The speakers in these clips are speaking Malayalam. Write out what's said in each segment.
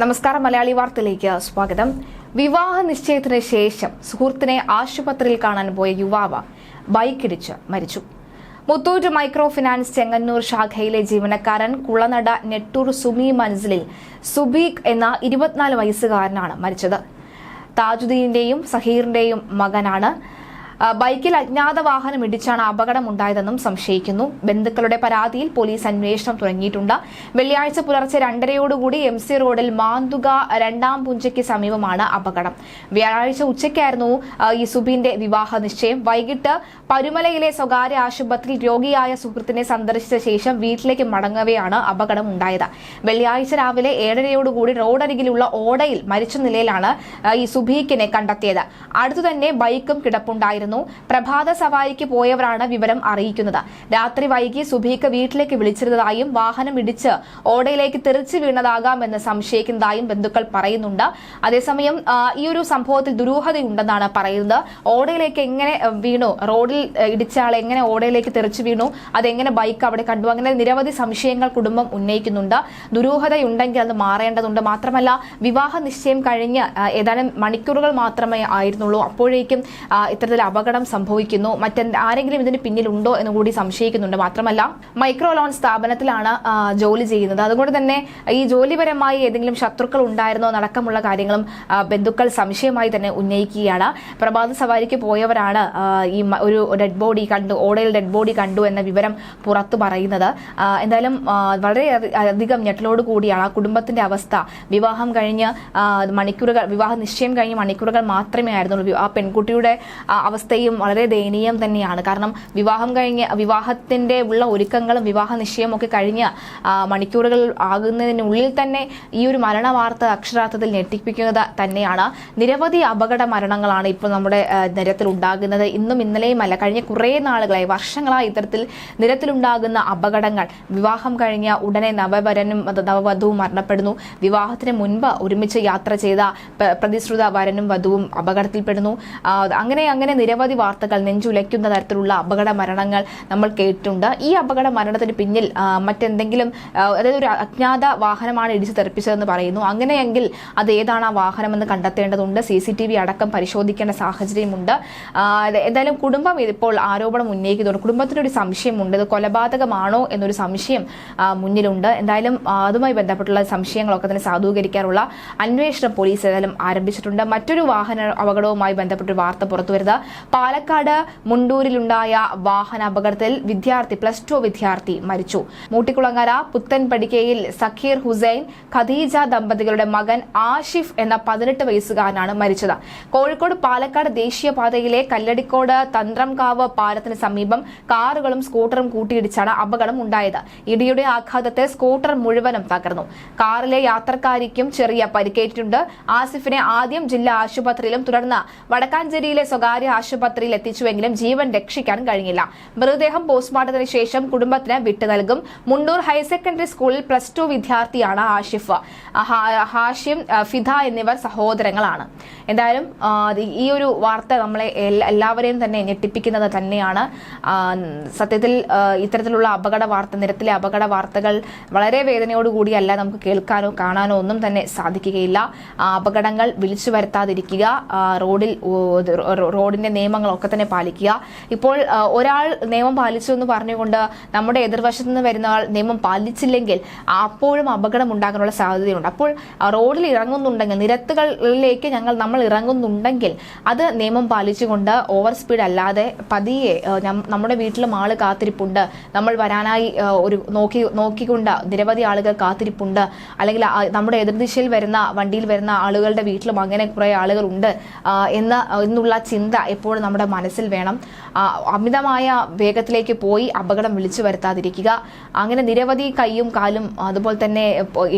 നമസ്കാരം മലയാളി വാർത്തയിലേക്ക് സ്വാഗതം. വിവാഹ നിശ്ചയത്തിന് ശേഷം സുഹൃത്തിനെ ആശുപത്രിയിൽ കാണാൻ പോയ യുവാവ് ബൈക്കിടിച്ച് മരിച്ചു. മുത്തൂറ്റ് മൈക്രോ ഫിനാൻസ് ചെങ്ങന്നൂർ ശാഖയിലെ ജീവനക്കാരൻ കുളനട നെട്ടൂർ സുമി മൻസിലിൽ സുബീഖ് എന്ന ഇരുപത്തിനാല് വയസ്സുകാരനാണ് മരിച്ചത്. താജുദ്ദീന്റെയും സഹീറിന്റെയും മകനാണ് ബൈക്കിൽ അജ്ഞാത വാഹനം ഇടിച്ചാണ് അപകടമുണ്ടായതെന്നും സംശയിക്കുന്നു. ബന്ധുക്കളുടെ പരാതിയിൽ പോലീസ് അന്വേഷണം തുടങ്ങിയിട്ടുണ്ട്. വെള്ളിയാഴ്ച പുലർച്ചെ രണ്ടരയോടുകൂടി എം സി റോഡിൽ മാന്തുക രണ്ടാം പുഞ്ചയ്ക്ക് സമീപമാണ് അപകടം. വ്യാഴാഴ്ച ഉച്ചയ്ക്കായിരുന്നു ആ, ഈ സുബിന്റെ വിവാഹ നിശ്ചയം. വൈകിട്ട് പരുമലയിലെ സ്വകാര്യ ആശുപത്രിയിൽ രോഗിയായ സുഹൃത്തിനെ സന്ദർശിച്ച ശേഷം വീട്ടിലേക്ക് മടങ്ങവെയാണ് അപകടം ഉണ്ടായത് വെള്ളിയാഴ്ച രാവിലെ ഏഴരയോടുകൂടി റോഡരികിലുള്ള ഓടയിൽ മരിച്ച നിലയിലാണ് ഈ സുബീക്കിനെ കണ്ടെത്തിയത്. അടുത്തുതന്നെ ബൈക്കും കിടപ്പുണ്ടായിരുന്നു. പ്രഭാത സവാരിക്ക് പോയവരാണ് വിവരം അറിയിക്കുന്നത്. രാത്രി വൈകി സുബീക്ക് വീട്ടിലേക്ക് വിളിച്ചിരുന്നതായും വാഹനം ഇടിച്ച് ഓടയിലേക്ക് തെറിച്ചു വീണതാകാമെന്ന് സംശയിക്കുന്നതായും ബന്ധുക്കൾ പറയുന്നുണ്ട്. അതേസമയം ഈ ഒരു സംഭവത്തിൽ ദുരൂഹതയുണ്ടെന്നാണ് പറയുന്നത്. ഓടയിലേക്ക് എങ്ങനെ വീണു? റോഡിൽ ഇടിച്ചാൽ എങ്ങനെ ഓടയിലേക്ക് തെറിച്ചു വീണു? അതെങ്ങനെ ബൈക്ക് അവിടെ കണ്ടു? അങ്ങനെ നിരവധി സംശയങ്ങൾ കുടുംബം ഉന്നയിക്കുന്നുണ്ട്. ദുരൂഹതയുണ്ടെങ്കിൽ അത് മാറേണ്ടതുണ്ട്. മാത്രമല്ല വിവാഹ നിശ്ചയം കഴിഞ്ഞ് ഏതാനും മണിക്കൂറുകൾ മാത്രമേ ആയിരുന്നുള്ളൂ. അപ്പോഴേക്കും ഇത്തരത്തിൽ അപകടം സംഭവിക്കുന്നു. മറ്റെന്താ ആരെങ്കിലും ഇതിന് പിന്നിലുണ്ടോ എന്ന് കൂടി സംശയിക്കുന്നുണ്ട്. മാത്രമല്ല മൈക്രോ ലോൺ സ്ഥാപനത്തിലാണ് ജോലി ചെയ്യുന്നത്. അതുകൊണ്ട് തന്നെ ഈ ജോലിപരമായി ഏതെങ്കിലും ശത്രുക്കൾ ഉണ്ടായിരുന്നോ നടക്കമുള്ള കാര്യങ്ങളും ബന്ധുക്കൾ സംശയമായി തന്നെ ഉന്നയിക്കുകയാണ്. പ്രഭാത സവാരിക്ക് പോയവരാണ് ഈ ഒരു ഡെഡ് ബോഡി കണ്ടു ഓടയിൽ ഡെഡ് ബോഡി കണ്ടു എന്ന വിവരം പുറത്തു പറയുന്നത്. എന്തായാലും വളരെ അധികം ഞെട്ടലോട് കൂടിയാണ് ആ കുടുംബത്തിന്റെ അവസ്ഥ. വിവാഹം കഴിഞ്ഞ് മണിക്കൂറുകൾ വിവാഹ നിശ്ചയം കഴിഞ്ഞ് മണിക്കൂറുകൾ മാത്രമേ ആയിരുന്നുള്ളൂ. ആ പെൺകുട്ടിയുടെ ആ, അവസ്ഥയും വളരെ ദയനീയം തന്നെയാണ്. കാരണം വിവാഹം കഴിഞ്ഞ വിവാഹത്തിന്റെ ഉള്ള ഒരുക്കങ്ങളും വിവാഹ നിശ്ചയം ഒക്കെ കഴിഞ്ഞ് മണിക്കൂറുകൾ ആകുന്നതിനുള്ളിൽ തന്നെ ഈ ഒരു മരണ വാർത്ത അക്ഷരാർത്ഥത്തിൽ ഞെട്ടിപ്പിക്കുന്നത് തന്നെയാണ്. നിരവധി അപകട മരണങ്ങളാണ് ഇപ്പോൾ നമ്മുടെ നിരത്തിൽ ഉണ്ടാകുന്നത്. ഇന്നും ഇന്നലെയുമല്ല കഴിഞ്ഞ കുറേ നാളുകളായി വർഷങ്ങളായി ഇത്തരത്തിൽ നിരത്തിലുണ്ടാകുന്ന അപകടങ്ങൾ. വിവാഹം കഴിഞ്ഞ ഉടനെ നവവരനും നവവധുവും മരണപ്പെടുന്നു. വിവാഹത്തിന് മുൻപ് ഒരുമിച്ച് യാത്ര ചെയ്ത പ്രതിശ്രുത വരനും വധുവും അപകടത്തിൽപ്പെടുന്നു. അങ്ങനെ അങ്ങനെ നിരവധി വാർത്തകൾ നെഞ്ചുലയ്ക്കുന്ന തരത്തിലുള്ള അപകട മരണങ്ങൾ നമ്മൾ കേട്ടിട്ടുണ്ട്. ഈ അപകട മരണത്തിന് പിന്നിൽ മറ്റെന്തെങ്കിലും അതായത് ഒരു അജ്ഞാത വാഹനമാണ് ഇടിച്ചു തെറിപ്പിച്ചതെന്ന് പറയുന്നു. അങ്ങനെയെങ്കിൽ അത് ഏതാണ് ആ വാഹനമെന്ന് കണ്ടെത്തേണ്ടതുണ്ട്? സി സി ടി വി അടക്കം പരിശോധിക്കേണ്ട സാഹചര്യമുണ്ട്. എന്തായാലും കുടുംബം ഇപ്പോൾ ആരോപണം ഉന്നയിക്കുന്നുണ്ട്. കുടുംബത്തിനൊരു സംശയമുണ്ട്. ഇത് കൊലപാതകമാണോ എന്നൊരു സംശയം മുന്നിലുണ്ട്. എന്തായാലും അതുമായി ബന്ധപ്പെട്ടുള്ള സംശയങ്ങളൊക്കെ തന്നെ സാധൂകരിക്കാനുള്ള അന്വേഷണം പോലീസ് ഏതായാലും ആരംഭിച്ചിട്ടുണ്ട്. മറ്റൊരു വാഹന അപകടവുമായി ബന്ധപ്പെട്ടൊരു വാർത്ത പുറത്തുവരുന്നത് പാലക്കാട് മുണ്ടൂരിലുണ്ടായ വാഹന അപകടത്തിൽ വിദ്യാർത്ഥി പ്ലസ് ടു വിദ്യാർത്ഥി മരിച്ചു. മൂട്ടിക്കുളങ്ങര പുത്തൻപടിക്കയിൽ സഖീർ ഹുസൈൻ ഖദീജ ദമ്പതികളുടെ മകൻ ആഷിഫ് എന്ന പതിനെട്ട് വയസ്സുകാരനാണ് മരിച്ചത്. കോഴിക്കോട് പാലക്കാട് ദേശീയപാതയിലെ കല്ലടിക്കോട് തന്ത്രംകാവ് പാലത്തിന് സമീപം കാറുകളും സ്കൂട്ടറും കൂട്ടിയിടിച്ചാണ് അപകടം ഉണ്ടായത്. ഇടിയുടെ ആഘാതത്തെ സ്കൂട്ടർ മുഴുവനും തകർന്നു. കാറിലെ യാത്രക്കാരിക്കും ചെറിയ പരിക്കേറ്റിട്ടുണ്ട്. ആസിഫിനെ ആദ്യം ജില്ലാ ആശുപത്രിയിലും തുടർന്ന് വടക്കാഞ്ചേരിയിലെ സ്വകാര്യ ആശുപത്രിയിൽ എത്തിച്ചുവെങ്കിലും ജീവൻ രക്ഷിക്കാൻ കഴിഞ്ഞില്ല. മൃതദേഹം പോസ്റ്റ്മോർട്ടത്തിന് ശേഷം കുടുംബത്തിന് വിട്ടു നൽകും. മുണ്ടൂർ ഹയർ സെക്കൻഡറി സ്കൂളിൽ പ്ലസ് ടു വിദ്യാർത്ഥിയാണ് ആഷിഫ്. ഹാഷിം ഫിദ എന്നിവർ സഹോദരങ്ങളാണ്. എന്തായാലും ഈ ഒരു വാർത്ത നമ്മളെ എല്ലാവരെയും തന്നെ ഞെട്ടിപ്പിക്കുന്നത് തന്നെയാണ്. സത്യത്തിൽ ഇത്തരത്തിലുള്ള അപകട വാർത്ത നിരത്തിലെ അപകട വാർത്തകൾ വളരെ വേദനയോടുകൂടിയല്ല നമുക്ക് കേൾക്കാനോ കാണാനോ ഒന്നും തന്നെ സാധിക്കുകയില്ല. അപകടങ്ങൾ വിളിച്ചു വരുത്താതിരിക്കുക. റോഡിൽ റോഡിന്റെ നിയമങ്ങളൊക്കെ തന്നെ പാലിക്കുക. ഇപ്പോൾ ഒരാൾ നിയമം പാലിച്ചു എന്ന് പറഞ്ഞുകൊണ്ട് നമ്മുടെ എതിർവശത്ത് നിന്ന് വരുന്ന ആൾ നിയമം പാലിച്ചില്ലെങ്കിൽ അപ്പോഴും അപകടം ഉണ്ടാകാനുള്ള സാധ്യതയുണ്ട്. അപ്പോൾ റോഡിൽ ഇറങ്ങുന്നുണ്ടെങ്കിൽ നിരത്തുകളിലേക്ക് ഞങ്ങൾ നമ്മൾ ഇറങ്ങുന്നുണ്ടെങ്കിൽ അത് നിയമം പാലിച്ചുകൊണ്ട് ഓവർ സ്പീഡ് അല്ലാതെ പതിയെ നമ്മുടെ വീട്ടിലും ആൾ കാത്തിരിപ്പുണ്ട്. നമ്മൾ വരാനായി ഒരു നോക്കി നോക്കിക്കൊണ്ട് നിരവധി ആളുകൾ കാത്തിരിപ്പുണ്ട്. അല്ലെങ്കിൽ നമ്മുടെ എതിർദിശയിൽ വരുന്ന വണ്ടിയിൽ വരുന്ന ആളുകളുടെ വീട്ടിലും അങ്ങനെ കുറെ ആളുകളുണ്ട് എന്ന എന്നുള്ള ചിന്ത എപ്പോഴും നമ്മുടെ മനസ്സിൽ വേണം അമിതമായ വേഗത്തിലേക്ക് പോയി അപകടം വിളിച്ചു വരുത്താതിരിക്കുക. അങ്ങനെ നിരവധി കൈയും കാലും അതുപോലെ തന്നെ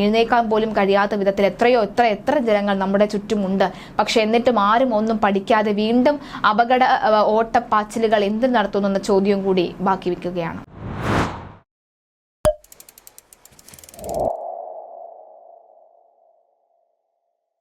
എഴുന്നേക്കാൻ പോലും കഴിയാത്ത വിധത്തിൽ എത്രയോ എത്ര എത്ര ജനങ്ങൾ നമ്മുടെ ചുറ്റുമുണ്ട്. പക്ഷെ എന്നിട്ടും ആരും ഒന്നും പഠിക്കാതെ വീണ്ടും അപകട ഓട്ടപ്പാച്ചിലുകൾ എന്ത് നടത്തുന്നു എന്ന ചോദ്യം കൂടി ബാക്കി വെക്കുകയാണ്.